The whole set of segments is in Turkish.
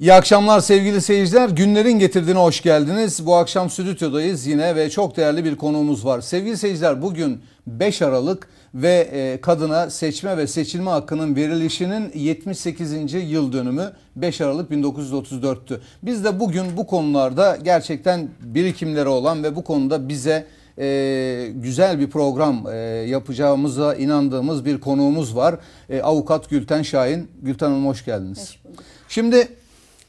İyi akşamlar sevgili seyirciler. Günlerin getirdiğine hoş geldiniz. Bu akşam stüdyodayız yine ve çok değerli bir konuğumuz var. Sevgili seyirciler bugün 5 Aralık ve e, kadına seçme ve seçilme hakkının verilişinin 78. yıl dönümü 5 Aralık 1934'tü. Biz de bugün bu konularda gerçekten birikimleri olan ve bu konuda bize e, güzel bir program e, yapacağımıza inandığımız bir konuğumuz var. E, Avukat Gülten Şahin. Gülten Hanım hoş geldiniz. Hoş bulduk. Şimdi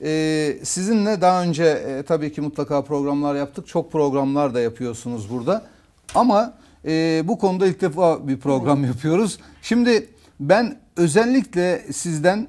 e, sizinle daha önce e, tabii ki mutlaka programlar yaptık. Çok programlar da yapıyorsunuz burada. Ama e, bu konuda ilk defa bir program yapıyoruz. Şimdi ben özellikle sizden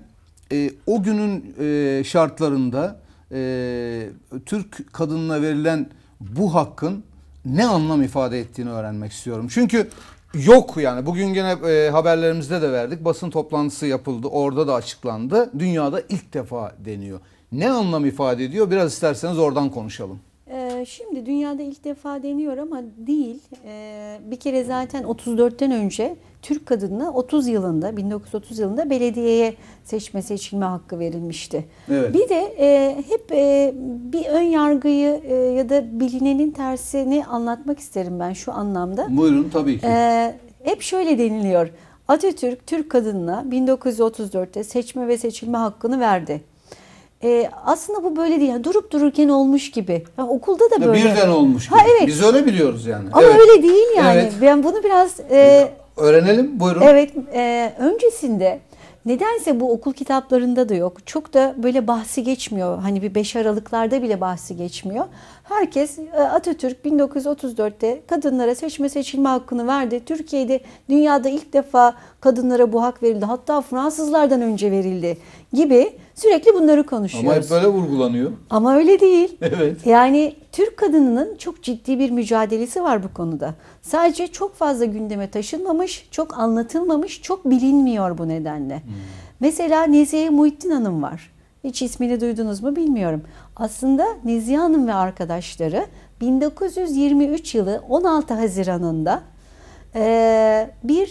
e, o günün e, şartlarında e, Türk kadınına verilen bu hakkın ne anlam ifade ettiğini öğrenmek istiyorum. Çünkü yok yani bugün gene e, haberlerimizde de verdik. Basın toplantısı yapıldı. Orada da açıklandı. Dünyada ilk defa deniyor. Ne anlam ifade ediyor? Biraz isterseniz oradan konuşalım. Ee, şimdi dünyada ilk defa deniyor ama değil. Ee, bir kere zaten 34'ten önce Türk kadınına 30 yılında 1930 yılında belediyeye seçme seçilme hakkı verilmişti. Evet. Bir de e, hep e, bir ön yargıyı e, ya da bilinenin tersini anlatmak isterim ben şu anlamda. Buyurun tabii ki. Ee, hep şöyle deniliyor. Atatürk Türk kadınına 1934'te seçme ve seçilme hakkını verdi. Ee, aslında bu böyle değil. Yani durup dururken olmuş gibi. Yani okulda da böyle. birden olmuş gibi. Ha, evet. Biz öyle biliyoruz yani. Ama evet. öyle değil yani. Evet. Ben bunu biraz e, Öğrenelim buyurun. evet e, öncesinde nedense bu okul kitaplarında da yok. Çok da böyle bahsi geçmiyor. Hani bir 5 Aralıklarda bile bahsi geçmiyor. Herkes e, Atatürk 1934'te kadınlara seçme seçilme hakkını verdi. Türkiye'de dünyada ilk defa kadınlara bu hak verildi. Hatta Fransızlardan önce verildi gibi sürekli bunları Ama konuşuyoruz. hep böyle vurgulanıyor. Ama öyle değil. Evet. Yani Türk kadınının çok ciddi bir mücadelesi var bu konuda. Sadece çok fazla gündeme taşınmamış, çok anlatılmamış, çok bilinmiyor bu nedenle. Mesela Nezihe Muhittin Hanım var. Hiç ismini duydunuz mu bilmiyorum. Aslında Nezihe Hanım ve arkadaşları 1923 yılı 16 Haziran'ında bir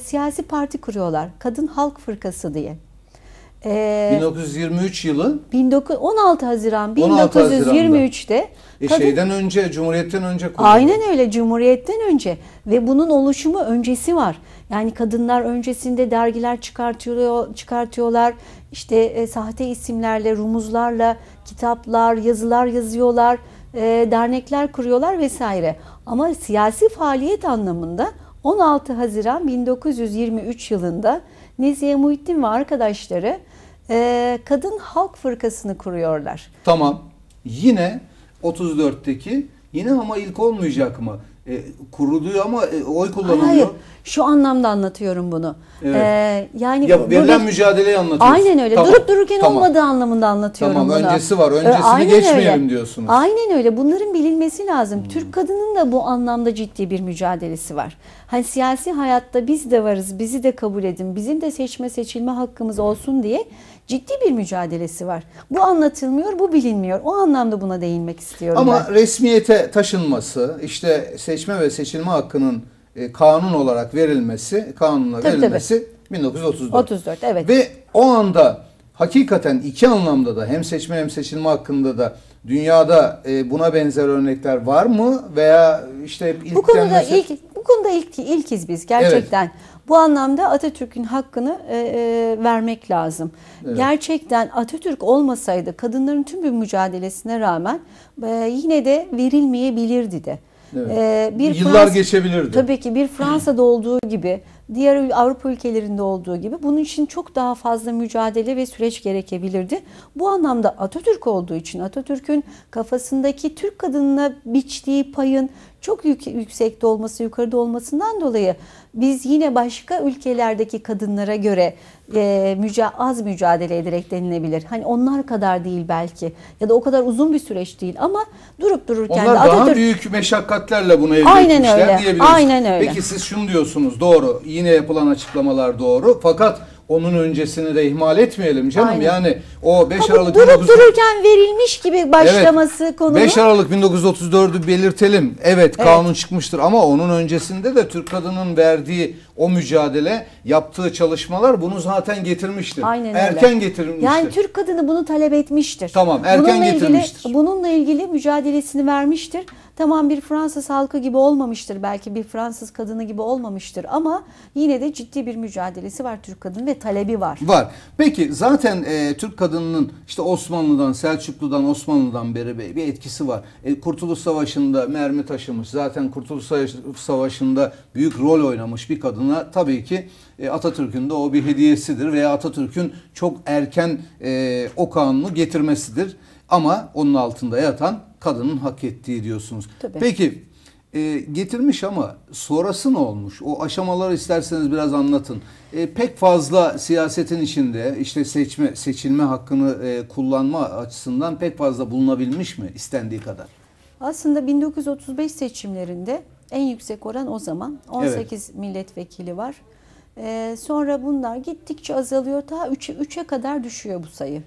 siyasi parti kuruyorlar. Kadın Halk Fırkası diye. Eee 1923 yılı 19 16 Haziran 16 Haziran'da. 1923'te e, kadın- şeyden önce Cumhuriyet'ten önce kuruldu. Aynen öyle Cumhuriyet'ten önce ve bunun oluşumu öncesi var. Yani kadınlar öncesinde dergiler çıkartıyor, çıkartıyorlar. İşte e, sahte isimlerle, rumuzlarla kitaplar, yazılar yazıyorlar. e, dernekler kuruyorlar vesaire. Ama siyasi faaliyet anlamında 16 Haziran 1923 yılında Nezihe Muhittin ve arkadaşları e, Kadın Halk Fırkası'nı kuruyorlar. Tamam. Yine 34'teki yine ama ilk olmayacak mı? E, kuruluyor ama e, oy kullanılıyor. Hayır, şu anlamda anlatıyorum bunu. Evet. Ee, yani Ya verilen bir- mücadeleyi anlatıyorsun. Aynen öyle. Tamam, Durup dururken tamam. olmadığı anlamında anlatıyorum Tamam, bunu. öncesi var. Ee, Öncesini aynen geçmeyelim öyle. diyorsunuz. Aynen öyle. Bunların bilinmesi lazım. Hmm. Türk kadının da bu anlamda ciddi bir mücadelesi var. Hani siyasi hayatta biz de varız, bizi de kabul edin, bizim de seçme seçilme hakkımız olsun diye ciddi bir mücadelesi var. Bu anlatılmıyor, bu bilinmiyor. O anlamda buna değinmek istiyorum Ama ben. resmiyete taşınması, işte seçme ve seçilme hakkının e, kanun olarak verilmesi, kanunla Tabii, verilmesi 1934. 34 evet. Ve o anda hakikaten iki anlamda da hem seçme hem seçilme hakkında da dünyada e, buna benzer örnekler var mı veya işte ilk Bu konuda denmesi- ilk bu konuda ilk ilkiz biz gerçekten. Bu anlamda Atatürk'ün hakkını e, e, vermek lazım. Evet. Gerçekten Atatürk olmasaydı kadınların tüm bir mücadelesine rağmen e, yine de verilmeyebilirdi de. Evet. E, bir Yıllar Frans- geçebilirdi. Tabii ki bir Fransa'da olduğu gibi, diğer Avrupa ülkelerinde olduğu gibi bunun için çok daha fazla mücadele ve süreç gerekebilirdi. Bu anlamda Atatürk olduğu için Atatürk'ün kafasındaki Türk kadınına biçtiği payın çok yük- yüksekte olması, yukarıda olmasından dolayı biz yine başka ülkelerdeki kadınlara göre e, müca- az mücadele ederek denilebilir. Hani onlar kadar değil belki ya da o kadar uzun bir süreç değil ama durup dururken Onlar de daha Atatürk büyük meşakkatlerle bunu elde Aynen etmişler öyle, diyebiliriz. aynen öyle. Peki siz şunu diyorsunuz doğru. Yine yapılan açıklamalar doğru. Fakat onun öncesini de ihmal etmeyelim canım. Aynen. Yani o 5 Ama Aralık durup 19... dururken verilmiş gibi başlaması konunun 5 Aralık 1934'ü belirtelim. Evet, Evet. kanun çıkmıştır ama onun öncesinde de Türk kadının verdiği o mücadele, yaptığı çalışmalar bunu zaten getirmiştir. Aynen öyle. Erken getirmiştir. Yani Türk kadını bunu talep etmiştir. Tamam, erken bununla getirmiştir. Ilgili, bununla ilgili mücadelesini vermiştir. Tamam bir Fransız halkı gibi olmamıştır belki bir Fransız kadını gibi olmamıştır ama yine de ciddi bir mücadelesi var Türk kadını ve talebi var. Var. Peki zaten e, Türk kadınının işte Osmanlı'dan, Selçuklu'dan, Osmanlı'dan beri bir, etkisi var. E, Kurtuluş Savaşı'nda mermi taşımış. Zaten Kurtuluş Savaş- Savaşı'nda büyük rol oynamış bir kadına tabii ki e, Atatürk'ün de o bir hediyesidir veya Atatürk'ün çok erken e, o kanunu getirmesidir. Ama onun altında yatan kadının hak ettiği diyorsunuz. Tabii. Peki e, getirmiş ama sonrası ne olmuş? O aşamaları isterseniz biraz anlatın. E, pek fazla siyasetin içinde işte seçme seçilme hakkını e, kullanma açısından pek fazla bulunabilmiş mi istendiği kadar? Aslında 1935 seçimlerinde en yüksek oran o zaman 18 milletvekili var. Ee, sonra bunlar gittikçe azalıyor. Ta 3'e 3'e kadar düşüyor bu sayı.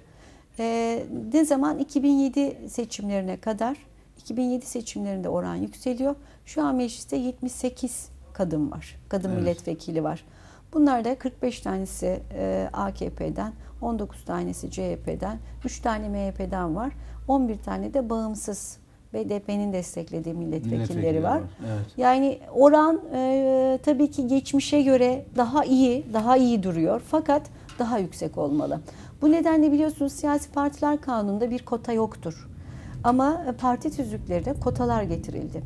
Ee, ne zaman 2007 seçimlerine kadar 2007 seçimlerinde oran yükseliyor. Şu an mecliste 78 kadın var. Kadın Evet. milletvekili var. Bunlar da 45 tanesi e, AKP'den, 19 tanesi CHP'den, 3 tane MHP'den var. 11 tane de bağımsız BDP'nin desteklediği milletvekilleri Milletvekilleri var. var, evet. Yani oran e, tabii ki geçmişe göre daha iyi, daha iyi duruyor fakat daha yüksek olmalı. Bu nedenle biliyorsunuz siyasi partiler kanununda bir kota yoktur. Ama e, parti tüzüklerine kotalar getirildi.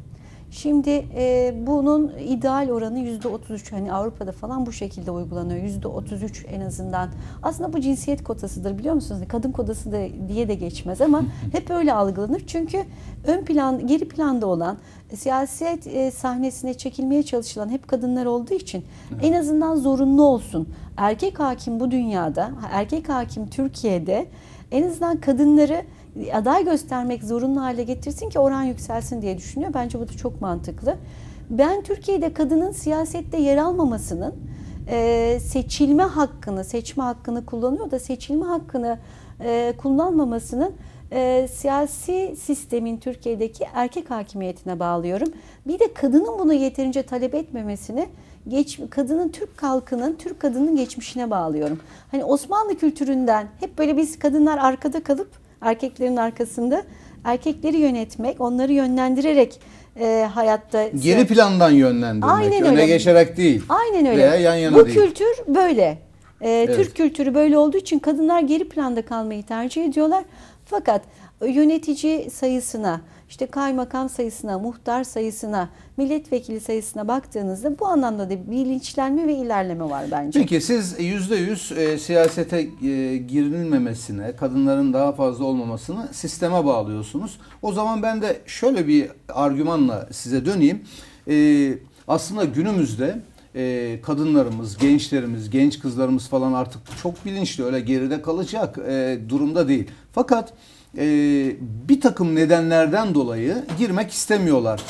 Şimdi e, bunun ideal oranı yüzde 33 hani Avrupa'da falan bu şekilde uygulanıyor yüzde 33 en azından. Aslında bu cinsiyet kotasıdır biliyor musunuz? Kadın kotası da diye de geçmez ama hep öyle algılanır. Çünkü ön plan, geri planda olan siyaset e, sahnesine çekilmeye çalışılan hep kadınlar olduğu için en azından zorunlu olsun. Erkek hakim bu dünyada, erkek hakim Türkiye'de en azından kadınları aday göstermek zorunlu hale getirsin ki oran yükselsin diye düşünüyor. Bence bu da çok mantıklı. Ben Türkiye'de kadının siyasette yer almamasının e, seçilme hakkını, seçme hakkını kullanıyor da seçilme hakkını e, kullanmamasının e, siyasi sistemin Türkiye'deki erkek hakimiyetine bağlıyorum. Bir de kadının bunu yeterince talep etmemesini geç, kadının Türk halkının, Türk kadının geçmişine bağlıyorum. Hani Osmanlı kültüründen hep böyle biz kadınlar arkada kalıp erkeklerin arkasında erkekleri yönetmek, onları yönlendirerek e, hayatta Geri plandan yönlendirmek, Aynen öne öyle. geçerek değil. Aynen öyle. Veya yan yana Bu değil. kültür böyle. Ee, Evet. Türk kültürü böyle olduğu için kadınlar geri planda kalmayı tercih ediyorlar. Fakat yönetici sayısına, işte kaymakam sayısına, muhtar sayısına, milletvekili sayısına baktığınızda bu anlamda da bilinçlenme ve ilerleme var bence. Peki siz yüzde yüz e, siyasete e, girilmemesine, kadınların daha fazla olmamasını sisteme bağlıyorsunuz. O zaman ben de şöyle bir argümanla size döneyim. E, aslında günümüzde e, kadınlarımız, gençlerimiz, genç kızlarımız falan artık çok bilinçli öyle geride kalacak e, durumda değil. Fakat e, bir takım nedenlerden dolayı girmek istemiyorlar.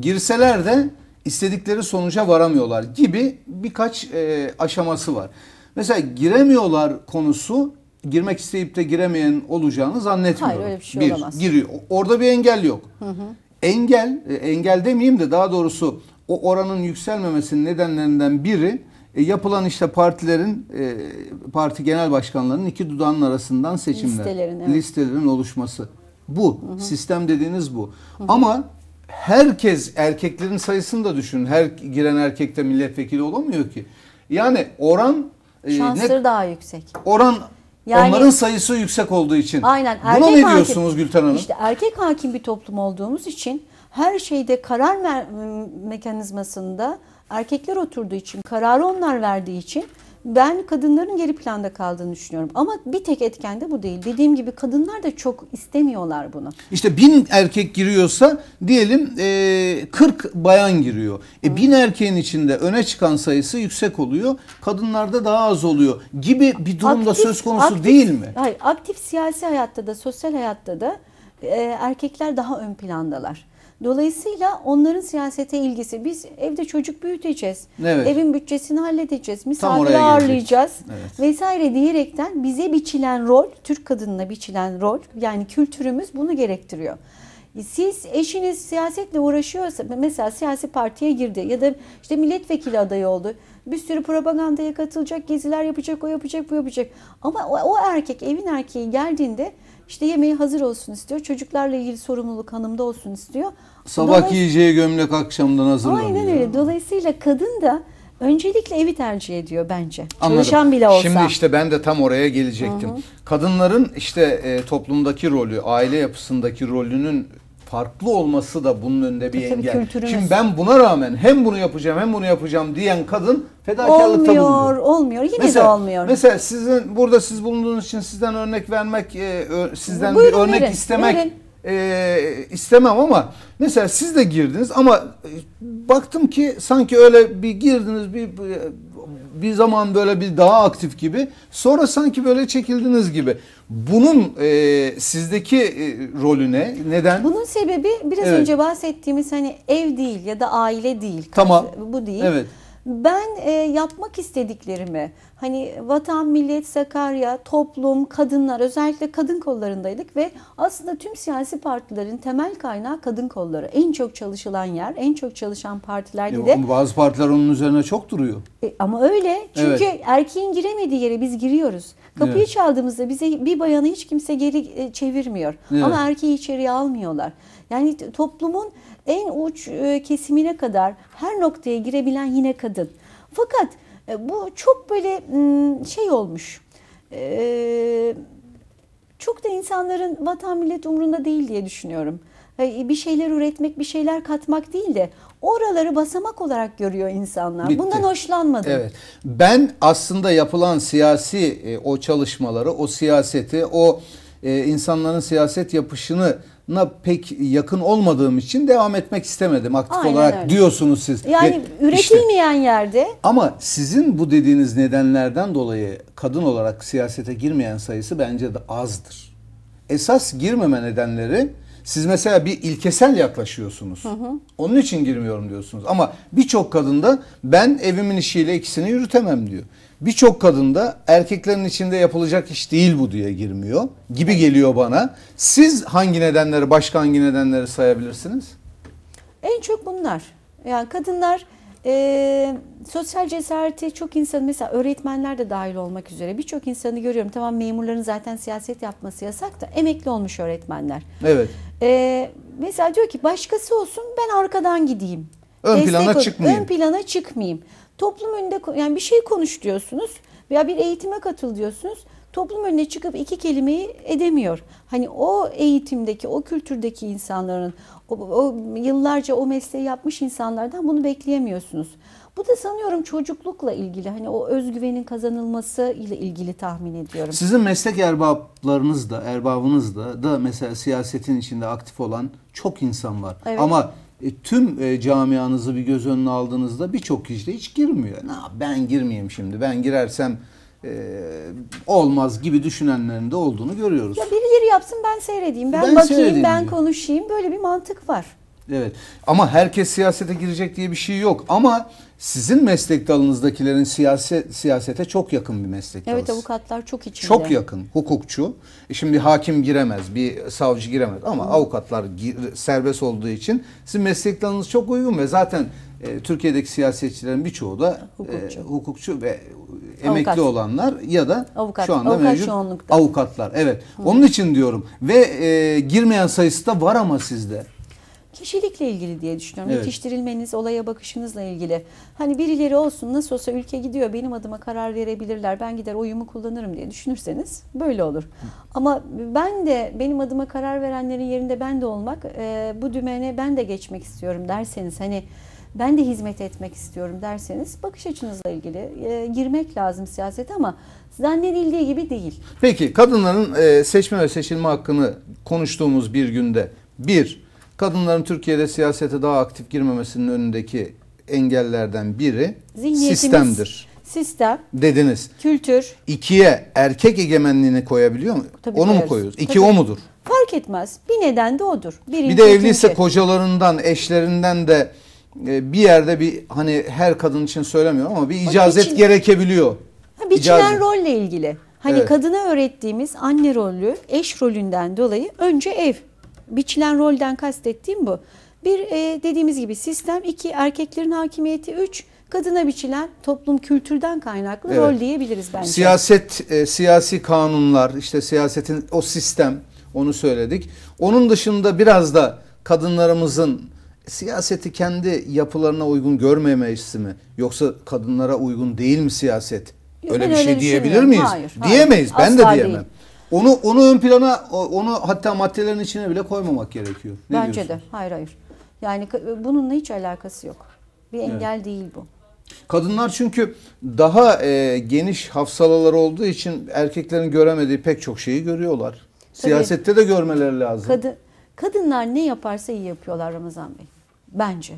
Girseler de istedikleri sonuca varamıyorlar gibi birkaç e, aşaması var. Mesela giremiyorlar konusu girmek isteyip de giremeyen olacağını zannetmiyorum. Hayır, öyle bir şey olamaz. Giriyor. Orada bir engel yok. Engel, e, engel demeyeyim de daha doğrusu o oranın yükselmemesinin nedenlerinden biri e, yapılan işte partilerin e, parti genel başkanlarının iki dudağının arasından seçimler, Listelerin, evet. listelerin oluşması. Bu sistem dediğiniz bu. Ama herkes erkeklerin sayısını da düşünün. Her giren erkek de milletvekili olamıyor ki. Yani oran e, Şansları ne daha yüksek. oran Yani- onların sayısı yüksek olduğu için. Aynen. Buna erkek ne hakim- diyorsunuz Gülten Hanım? İşte erkek hakim bir toplum olduğumuz için her şeyde karar me- mekanizmasında erkekler oturduğu için, kararı onlar verdiği için ben kadınların geri planda kaldığını düşünüyorum. Ama bir tek etken de bu değil. Dediğim gibi kadınlar da çok istemiyorlar bunu. İşte bin erkek giriyorsa diyelim e, 40 bayan giriyor. E, bin erkeğin içinde öne çıkan sayısı yüksek oluyor. Kadınlarda daha az oluyor gibi bir durumda Aktif- söz konusu aktif- değil mi? Hayır, aktif siyasi hayatta da sosyal hayatta da e, erkekler daha ön plandalar. Dolayısıyla onların siyasete ilgisi. Biz evde çocuk büyüteceğiz. Evet. Evin bütçesini halledeceğiz. Misafir ağırlayacağız. Evet. Vesaire diyerekten bize biçilen rol, Türk kadınına biçilen rol yani kültürümüz bunu gerektiriyor. Siz eşiniz siyasetle uğraşıyorsa mesela siyasi partiye girdi ya da işte milletvekili adayı oldu. Bir sürü propagandaya katılacak, geziler yapacak, o yapacak, bu yapacak. Ama o, o erkek, evin erkeği geldiğinde işte yemeği hazır olsun istiyor. Çocuklarla ilgili sorumluluk hanımda olsun istiyor. Sabah Dolay- giyeceği gömlek akşamdan hazırlanıyor. Aynen öyle. Dolayısıyla kadın da öncelikle evi tercih ediyor bence. Anladım. Çalışan bile olsa. Şimdi işte ben de tam oraya gelecektim. Kadınların işte e, toplumdaki rolü, aile yapısındaki rolünün farklı olması da bunun önünde bir Tabii, tabii, engel. kültürümüz. Şimdi ben buna rağmen hem bunu yapacağım hem bunu yapacağım diyen kadın fedakarlıkta olmuyor, bulunuyor. olmuyor. Yine de olmuyor. mesela sizin burada siz bulunduğunuz için sizden örnek vermek, e, ö- sizden Buyurun, bir örnek verin, istemek verin. e, istemem ama mesela siz de girdiniz ama e, baktım ki sanki öyle bir girdiniz bir bir- bir zaman böyle bir daha aktif gibi sonra sanki böyle çekildiniz gibi. Bunun e, sizdeki e, rolü ne? Neden? Bunun sebebi biraz Evet. önce bahsettiğimiz hani ev değil ya da aile değil. Tamam. Bu değil. Evet. Ben e, yapmak istediklerimi hani vatan, millet, Sakarya, toplum, kadınlar özellikle kadın kollarındaydık ve aslında tüm siyasi partilerin temel kaynağı kadın kolları. En çok çalışılan yer, en çok çalışan partilerde de E, bazı partiler onun üzerine çok duruyor. E, ama öyle. Çünkü Evet. erkeğin giremediği yere biz giriyoruz. Kapıyı Evet. çaldığımızda bize bir bayanı hiç kimse geri e, çevirmiyor. Evet. Ama erkeği içeriye almıyorlar. Yani toplumun en uç e, kesimine kadar her noktaya girebilen yine kadın. Fakat e, bu çok böyle şey olmuş. E, çok da insanların vatan millet umrunda değil diye düşünüyorum. Bir şeyler üretmek, bir şeyler katmak değil de oraları basamak olarak görüyor insanlar. Bitti. Bundan hoşlanmadım. Evet. Ben aslında yapılan siyasi o çalışmaları, o siyaseti, o insanların siyaset yapışını na pek yakın olmadığım için devam etmek istemedim aktif Aynen olarak öyle. diyorsunuz siz. Yani Ve işte- üretilmeyen yerde ama sizin bu dediğiniz nedenlerden dolayı kadın olarak siyasete girmeyen sayısı bence de azdır. Esas girmeme nedenleri siz mesela bir ilkesel yaklaşıyorsunuz. Onun için girmiyorum diyorsunuz. Ama birçok kadında ben evimin işiyle ikisini yürütemem diyor. Birçok kadında erkeklerin içinde yapılacak iş değil bu diye girmiyor gibi geliyor bana. Siz hangi nedenleri, başka hangi nedenleri sayabilirsiniz? en çok bunlar. Yani kadınlar e, sosyal cesareti çok insan mesela öğretmenler de dahil olmak üzere birçok insanı görüyorum. Tamam memurların zaten siyaset yapması yasak da emekli olmuş öğretmenler. Evet. Ee, mesela diyor ki başkası olsun ben arkadan gideyim. Ön Destek plana ol- çıkmayayım. Ön plana çıkmayayım. Toplum önünde yani bir şey konuş diyorsunuz veya bir eğitime katıl diyorsunuz. Toplum önüne çıkıp iki kelimeyi edemiyor. Hani o eğitimdeki, o kültürdeki insanların, o, o yıllarca o mesleği yapmış insanlardan bunu bekleyemiyorsunuz. Bu da sanıyorum çocuklukla ilgili. Hani o özgüvenin kazanılması ile ilgili tahmin ediyorum. Sizin meslek erbaplarınız da, erbabınız da, da mesela siyasetin içinde aktif olan çok insan var. Evet. Ama e, tüm e, camianızı bir göz önüne aldığınızda birçok kişi de hiç girmiyor. Yap- ben girmeyeyim şimdi. Ben girersem e, olmaz gibi düşünenlerin de olduğunu görüyoruz. Ya birileri yapsın ben seyredeyim, ben, Ben bakayım, ben diyor. konuşayım. Böyle bir mantık var. Evet. Ama herkes siyasete girecek diye bir şey yok. Ama sizin meslek dalınızdakilerin siyaset siyasete çok yakın bir meslek. Evet avukatlar çok içinde. Çok yakın hukukçu. E şimdi hakim giremez, bir savcı giremez ama avukatlar gir- serbest olduğu için sizin meslek dalınız çok uygun ve zaten e, Türkiye'deki siyasetçilerin birçoğu da Hukukçu. e, hukukçu ve emekli Avukat. olanlar ya da Avukat. şu anda Avukat mevcut çoğunlukta. avukatlar. Evet. Onun için diyorum ve e, girmeyen sayısı da var ama sizde. Kişilikle ilgili diye düşünüyorum. Evet. Yetiştirilmeniz, olaya bakışınızla ilgili. Hani birileri olsun nasıl olsa ülke gidiyor benim adıma karar verebilirler. Ben gider oyumu kullanırım diye düşünürseniz böyle olur. Ama ben de benim adıma karar verenlerin yerinde ben de olmak, e, bu dümene ben de geçmek istiyorum derseniz hani ben de hizmet etmek istiyorum derseniz bakış açınızla ilgili e, girmek lazım siyasete ama zannedildiği gibi değil. Peki kadınların e, seçme ve seçilme hakkını konuştuğumuz bir günde bir kadınların Türkiye'de siyasete daha aktif girmemesinin önündeki engellerden biri sistemdir Sistem, dediniz. kültür, İkiye erkek egemenliğini koyabiliyor mu? Tabii Onu mu koyarız. koyuyoruz? İki Tabii. o mudur? Fark etmez. Bir neden de odur. Birinci, Bir de evliyse ikinci. kocalarından, eşlerinden de e, bir yerde bir hani her kadın için söylemiyorum ama bir icazet için- gerekebiliyor. Ha, biçilen İcazet. rolle ilgili. Hani Evet. kadına öğrettiğimiz anne rolü, eş rolünden dolayı önce ev. Biçilen rolden kastettiğim bu. Bir e, dediğimiz gibi sistem, iki erkeklerin hakimiyeti, üç kadına biçilen toplum kültürden kaynaklı Evet. rol diyebiliriz bence. Siyaset, e, siyasi kanunlar, işte siyasetin o sistem, onu söyledik. Onun dışında biraz da kadınlarımızın siyaseti kendi yapılarına uygun görmemesi mi? Yoksa kadınlara uygun değil mi siyaset? Öyle ben bir öyle şey diyebilir miyiz? Hayır, hayır. Diyemeyiz. Ben de Asla diyemem. değil. Onu onu ön plana, onu hatta maddelerin içine bile koymamak gerekiyor. Ne Bence diyorsun? de. Hayır hayır. Yani bununla hiç alakası yok. Bir engel değil bu. Kadınlar çünkü daha e, geniş hafsalaları olduğu için erkeklerin göremediği pek çok şeyi görüyorlar. Siyasette de görmeleri lazım. Kadın, kadınlar ne yaparsa iyi yapıyorlar Ramazan Bey. Bence.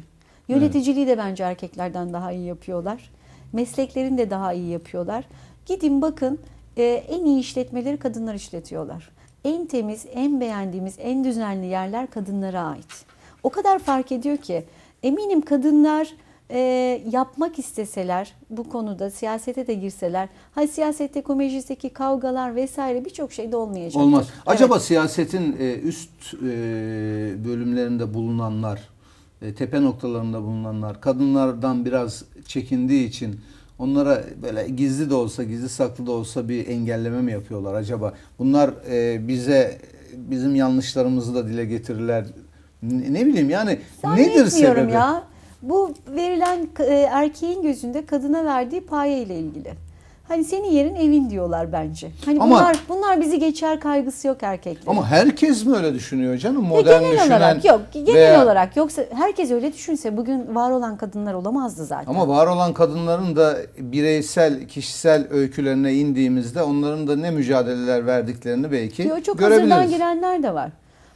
Yöneticiliği de bence erkeklerden daha iyi yapıyorlar. Mesleklerini de daha iyi yapıyorlar. Gidin bakın e, en iyi işletmeleri kadınlar işletiyorlar. En temiz, en beğendiğimiz, en düzenli yerler kadınlara ait. O kadar fark ediyor ki eminim kadınlar e, yapmak isteseler bu konuda siyasete de girseler, hay siyasette meclisteki kavgalar vesaire birçok şey de olmayacak. Olmaz. Acaba siyasetin e, üst e, bölümlerinde bulunanlar, e, tepe noktalarında bulunanlar kadınlardan biraz çekindiği için onlara böyle gizli de olsa, gizli saklı da olsa bir engelleme mi yapıyorlar acaba? Bunlar e, bize bizim yanlışlarımızı da dile getirirler. Ne, ne bileyim yani nedir sebebi? ya. Bu verilen e, erkeğin gözünde kadına verdiği paye ile ilgili. Hani senin yerin evin diyorlar bence. Hani Ama- bunlar bunlar bizi geçer kaygısı yok erkeklerin. Ama herkes mi öyle düşünüyor canım? Ya Modern genel düşünen olarak yok. Genel veya- olarak yoksa herkes öyle düşünse bugün var olan kadınlar olamazdı zaten. Ama var olan kadınların da bireysel, kişisel öykülerine indiğimizde onların da ne mücadeleler verdiklerini belki Yo, çok hazırdan görebiliriz. girenler de var.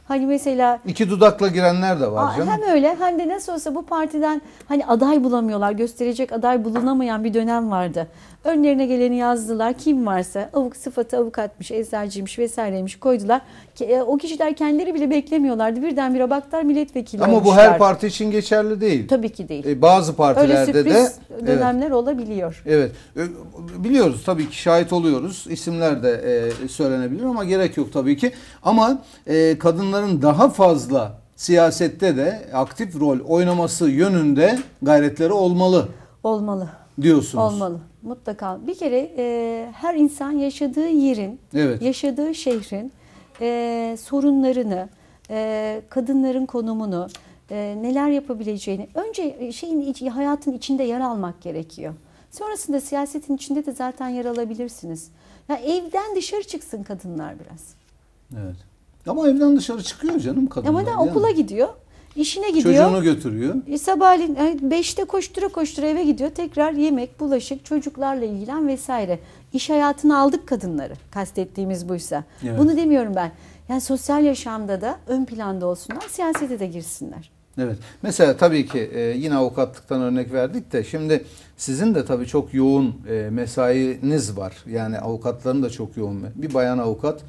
Hani mesela İki dudakla girenler de var canım. Hem öyle hem de nasıl olsa bu partiden hani aday bulamıyorlar. Gösterecek aday bulunamayan bir dönem vardı. Önlerine geleni yazdılar. Kim varsa avuk sıfatı avukatmış, eczacıymış vesaireymiş koydular. E, O kişiler kendileri bile beklemiyorlardı. Birdenbire baktılar milletvekili Ama bu olmuşlar. her parti için geçerli değil. Tabii ki değil. E, bazı Öyle partilerde de sürpriz evet, dönemler olabiliyor. evet. E, biliyoruz tabii ki şahit oluyoruz. İsimler de e, söylenebilir ama gerek yok tabii ki. Ama e, kadınların daha fazla siyasette de aktif rol oynaması yönünde gayretleri olmalı Olmalı. diyorsunuz. Olmalı. Mutlaka. Bir kere e, her insan yaşadığı yerin, Evet. yaşadığı şehrin e, sorunlarını, e, kadınların konumunu, e, neler yapabileceğini önce şeyin hayatın içinde yer almak gerekiyor. Sonrasında siyasetin içinde de zaten yer alabilirsiniz. Ya evden dışarı çıksın kadınlar biraz. Evet. Ama evden dışarı çıkıyor canım kadınlar. Ama da yani. okula gidiyor, işine gidiyor. Çocuğunu götürüyor. E, sabahleyin 5'te koştura koştura eve gidiyor. Tekrar yemek, bulaşık, çocuklarla ilgilen vesaire. İş hayatına aldık kadınları. Kastettiğimiz buysa. Evet. Bunu demiyorum ben. Yani sosyal yaşamda da ön planda olsunlar, siyasete de girsinler. Evet. Mesela tabii ki e, yine avukatlıktan örnek verdik de şimdi sizin de tabii çok yoğun e, mesainiz var. Yani avukatların da çok yoğun. Bir bayan avukat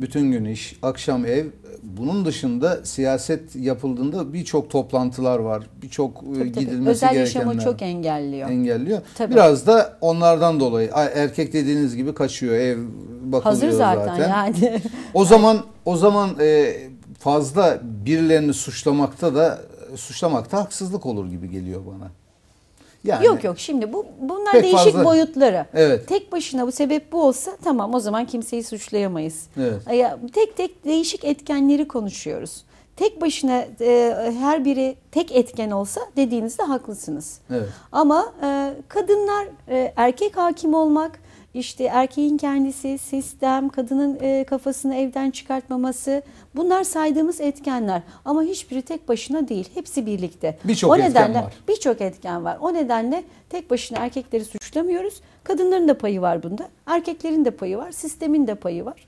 bütün gün iş, akşam ev. Bunun dışında siyaset yapıldığında birçok toplantılar var. Birçok e, Tabii, tabii. gidilmesi Özel gerekenler yaşamı çok engelliyor. engelliyor. Tabii. Biraz da onlardan dolayı Ay, erkek dediğiniz gibi kaçıyor ev bakılıyor Hazır zaten, yani. O zaman o zaman e, fazla birilerini suçlamakta da suçlamakta haksızlık olur gibi geliyor bana. Yani Yok yok şimdi bu bunlar Pek değişik fazla- boyutları. Evet. Tek başına bu sebep bu olsa tamam o zaman kimseyi suçlayamayız. Evet. Ya, tek tek değişik etkenleri konuşuyoruz. Tek başına e, her biri tek etken olsa dediğinizde haklısınız. Evet. Ama e, kadınlar e, erkek hakim olmak, işte erkeğin kendisi, sistem, kadının e, kafasını evden çıkartmaması bunlar saydığımız etkenler. Ama hiçbiri tek başına değil. Hepsi birlikte. Birçok etken nedenle, var. Birçok etken var. O nedenle tek başına erkekleri suçlamıyoruz. Kadınların da payı var bunda. Erkeklerin de payı var. Sistemin de payı var.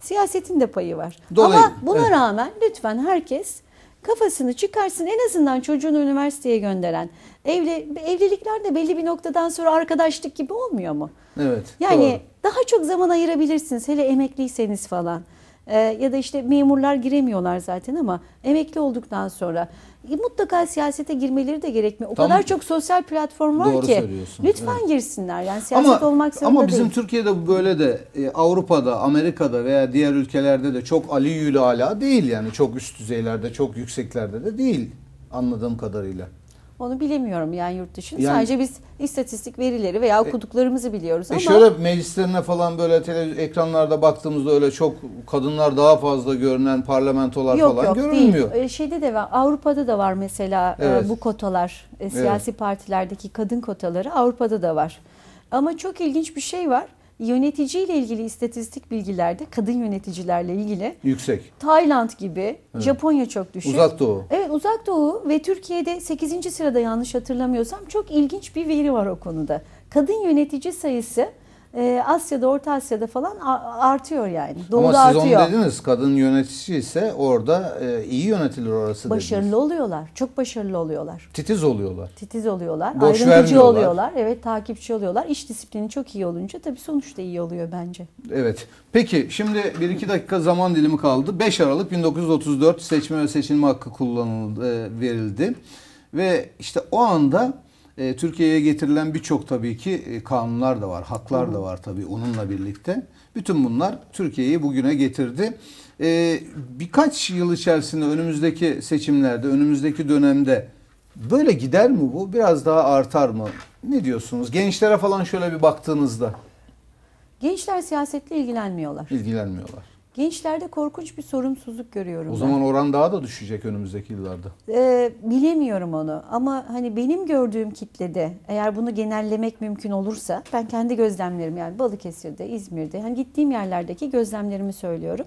Siyasetin de payı var. Dolayı- Ama buna evet. rağmen lütfen herkes kafasını çıkarsın. En azından çocuğunu üniversiteye gönderen. Evli, evlilikler de belli bir noktadan sonra arkadaşlık gibi olmuyor mu? Evet. Yani doğru. daha çok zaman ayırabilirsiniz hele emekliyseniz falan. Ee, ya da işte memurlar giremiyorlar zaten ama emekli olduktan sonra mutlaka siyasete girmeleri de gerekmiyor. O Tam- kadar çok sosyal platform var Doğru ki lütfen girsinler. Yani siyaset Ama, olmak zorunda ama bizim değil. Türkiye'de bu böyle de e, Avrupa'da, Amerika'da veya diğer ülkelerde de çok Ali Yüle ala değil yani çok üst düzeylerde, çok yükseklerde de değil anladığım kadarıyla. Onu bilemiyorum yani yurt dışında. Yani- Sadece biz istatistik verileri veya okuduklarımızı biliyoruz E ama şöyle meclislerine falan böyle televizyon ekranlarda baktığımızda öyle çok kadınlar daha fazla görünen parlamentolar yok falan yok görünmüyor. değil. Şeyde de var. Avrupa'da da var mesela e, Evet. bu kotalar. e, Siyasi partilerdeki kadın kotaları Avrupa'da da var. Ama çok ilginç bir şey var. Yöneticiyle ilgili istatistik bilgilerde kadın yöneticilerle ilgili Yüksek. Tayland gibi, Japonya çok düşük. Uzak Doğu. Evet Uzak Doğu ve Türkiye'de 8. sırada yanlış hatırlamıyorsam çok ilginç bir veri var o konuda. Kadın yönetici sayısı e, Asya'da, Orta Asya'da falan artıyor yani. Doğuda Ama siz artıyor. onu dediniz kadın yönetici ise orada e, iyi yönetilir orası Başarılı dediniz. oluyorlar. Çok başarılı oluyorlar. Titiz oluyorlar. Titiz oluyorlar. Boş vermiyorlar. oluyorlar. Evet takipçi oluyorlar. İş disiplini çok iyi olunca tabii sonuç da iyi oluyor bence. Evet. Peki şimdi 1-2 dakika zaman dilimi kaldı. 5 Aralık 1934 seçme ve seçilme hakkı kullanıldı, e, verildi. Ve işte o anda e, Türkiye'ye getirilen birçok tabii ki e, kanunlar da var, haklar da var tabii onunla birlikte. Bütün bunlar Türkiye'yi bugüne getirdi. E, birkaç yıl içerisinde önümüzdeki seçimlerde, önümüzdeki dönemde böyle gider mi bu? Biraz daha artar mı? Ne diyorsunuz? Gençlere falan şöyle bir baktığınızda Gençler siyasetle ilgilenmiyorlar. ilgilenmiyorlar. Gençlerde korkunç bir sorumsuzluk görüyorum O ben. zaman oran daha da düşecek önümüzdeki yıllarda. Ee, bilemiyorum onu ama hani benim gördüğüm kitlede eğer bunu genellemek mümkün olursa ben kendi gözlemlerim yani Balıkesir'de, İzmir'de hani gittiğim yerlerdeki gözlemlerimi söylüyorum.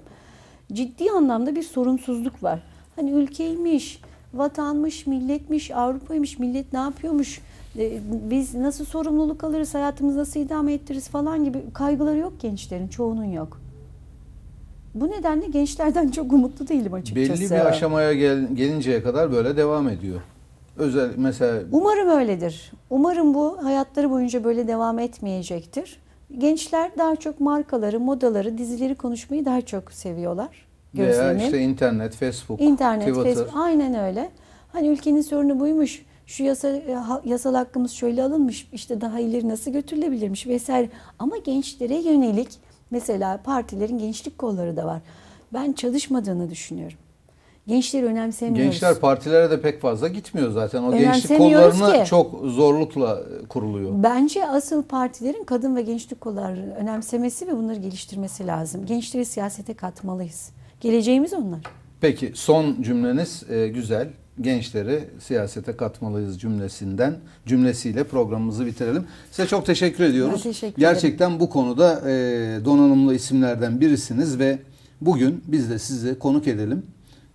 Ciddi anlamda bir sorumsuzluk var. Hani ülkeymiş, vatanmış, milletmiş, Avrupa'ymış, millet ne yapıyormuş, e, biz nasıl sorumluluk alırız, hayatımızı nasıl idame ettiririz falan gibi kaygıları yok gençlerin, çoğunun yok. Bu nedenle gençlerden çok umutlu değilim açıkçası. Belli bir aşamaya gel- gelinceye kadar böyle devam ediyor. Özel mesela Umarım öyledir. Umarım bu hayatları boyunca böyle devam etmeyecektir. Gençler daha çok markaları, modaları, dizileri konuşmayı daha çok seviyorlar. veya Gözlemim. işte internet, Facebook, İnternet, Twitter. Facebook aynen öyle. Hani ülkenin sorunu buymuş. Şu yasa, e, ha- yasal hakkımız şöyle alınmış. işte daha ileri nasıl götürülebilirmiş vesaire. Ama gençlere yönelik mesela partilerin gençlik kolları da var. Ben çalışmadığını düşünüyorum. Gençleri önemsemiyoruz. Gençler partilere de pek fazla gitmiyor zaten. O gençlik kollarını ki. çok zorlukla kuruluyor. Bence asıl partilerin kadın ve gençlik kollarını önemsemesi ve bunları geliştirmesi lazım. Gençleri siyasete katmalıyız. Geleceğimiz onlar. Peki son cümleniz e, güzel. Gençleri siyasete katmalıyız cümlesinden cümlesiyle programımızı bitirelim. Size çok teşekkür ediyoruz. Ben teşekkür ederim. Gerçekten bu konuda e, donanımlı isimlerden birisiniz ve bugün biz de sizi konuk edelim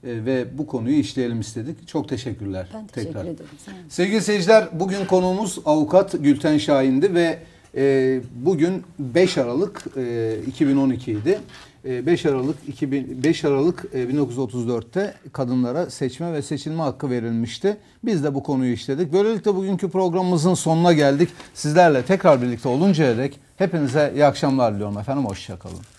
e, ve bu konuyu işleyelim istedik. Çok teşekkürler. Ben teşekkür tekrar. ederim. Sevgili seyirciler bugün konuğumuz avukat Gülten Şahin'di ve e, bugün 5 Aralık e, 2012 idi. E, 5 Aralık 2000, 5 Aralık e, 1934'te kadınlara seçme ve seçilme hakkı verilmişti. Biz de bu konuyu işledik. Böylelikle bugünkü programımızın sonuna geldik. Sizlerle tekrar birlikte oluncaya dek hepinize iyi akşamlar diliyorum efendim. Hoşçakalın.